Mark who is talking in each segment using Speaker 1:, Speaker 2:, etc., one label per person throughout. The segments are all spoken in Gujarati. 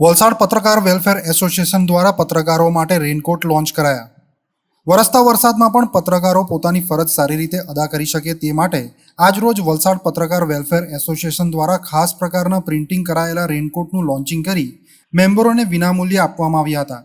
Speaker 1: વલસાડ પત્રકાર વેલફેર એસોસિએશન દ્વારા પત્રકારો માટે રેનકોટ લોન્ચ કરાયા. વરસતા વરસાદમાં પણ પત્રકારો પોતાની ફરજ સારી રીતે અદા કરી શકે તે માટે આજરોજ વલસાડ પત્રકાર વેલફેર એસોસિએશન દ્વારા ખાસ પ્રકારના પ્રિન્ટિંગ કરાયેલા રેનકોટનું લોન્ચિંગ કરી મેમ્બરોને વિનામૂલ્યે આપવામાં આવ્યા હતા.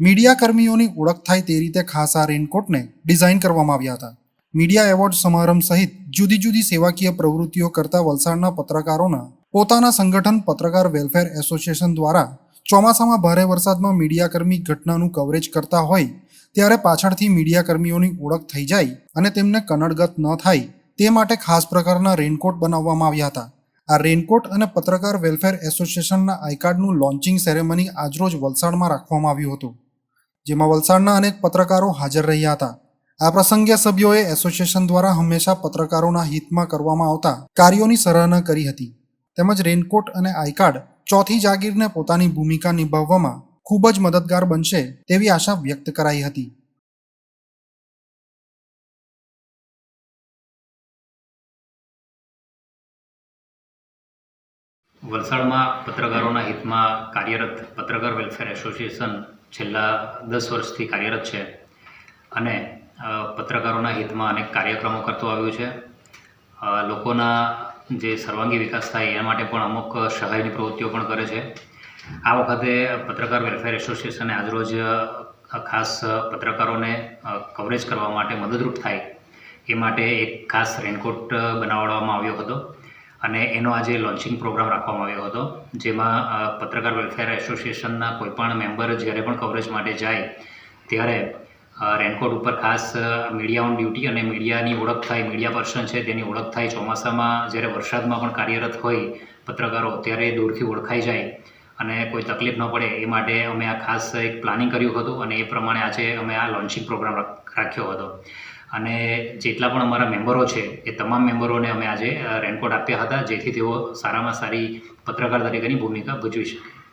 Speaker 1: મીડિયા કર્મીઓની ઓળખ થાય તે રીતે ખાસ આ રેનકોટને ડિઝાઇન કરવામાં આવ્યા હતા. મીડિયા એવોર્ડ સમારંભ સહિત જુદી જુદી સેવાકીય પ્રવૃત્તિઓ કરતા વલસાડના પત્રકારોના પોતાના સંગઠન પત્રકાર વેલફેર એસોસિએશન દ્વારા ચોમાસામાં ભારે વરસાદમાં મીડિયાકર્મી ઘટનાનું કવરેજ કરતા હોય ત્યારે પાછળથી મીડિયાકર્મીઓની ઓળખ થઈ જાય અને તેમને કનડગત ન થાય તે માટે ખાસ પ્રકારના રેનકોટ બનાવવામાં આવ્યા હતા. આ રેનકોટ અને પત્રકાર વેલફેર એસોસિએશનના આઈકાર્ડનું લોન્ચિંગ સેરેમની આજરોજ વલસાડમાં રાખવામાં આવ્યું હતું. જેમાં વલસાડના અનેક પત્રકારો હાજર રહ્યા હતા. આ પ્રસંગે સભ્યોએ એસોસિએશન દ્વારા હંમેશા પત્રકારોના હિતમાં કરવામાં આવતા કાર્યોની સરાહના કરી હતી. તેમજ રેનકોટ અને આઈકાર્ડ ચોથી જાગીરને પોતાની ભૂમિકા નિભાવવામાં ખૂબ જ મદદગાર બનશે તેવી આશા વ્યક્ત કરાઈ હતી.
Speaker 2: વલસાડમાં પત્રકારોના હિતમાં કાર્યરત પત્રકાર વેલફેર એસોસિએશન છેલ્લા દસ વર્ષથી કાર્યરત છે અને પત્રકારોના હિતમાં અનેક કાર્યક્રમો કરતો આવ્યું છે. લોકોના જે સર્વાંગી વિકાસ થાય એના માટે પણ અમુક સહાયની પ્રવૃત્તિઓ પણ કરે છે. આ વખતે પત્રકાર વેલફેર એસોસિએશને આજરોજ ખાસ પત્રકારોને કવરેજ કરવા માટે મદદરૂપ થાય એ માટે એક ખાસ રેનકોટ બનાવવામાં આવ્યો હતો અને એનો આજે લોન્ચિંગ પ્રોગ્રામ રાખવામાં આવ્યો હતો, જેમાં પત્રકાર વેલફેર એસોસિએશનના કોઈપણ મેમ્બર જ્યારે પણ કવરેજ માટે જાય ત્યારે રેનકોટ ઉપર ખાસ મીડિયા ઓન ડ્યુટી અને મીડિયાની ઓળખ થાય મીડિયા પર્સન છે તેની ઓળખ થાય. ચોમાસામાં જ્યારે વરસાદમાં પણ કાર્યરત હોય, પત્રકારો ત્યારે દૂરથી ઓળખાઈ જાય અને કોઈ તકલીફ ન પડે. એ માટે અમે આ ખાસ એક પ્લાનિંગ કર્યું હતું અને એ પ્રમાણે આજે અમે આ લોન્ચિંગ પ્રોગ્રામ રાખ્યો હતો. અને જેટલા પણ અમારા મેમ્બરો છે, એ તમામ મેમ્બરોને અમે આજે રેનકોટ આપ્યા હતા, જેથી તેઓ સારામાં સારી પત્રકાર તરીકેની ભૂમિકા ભજવી શકે.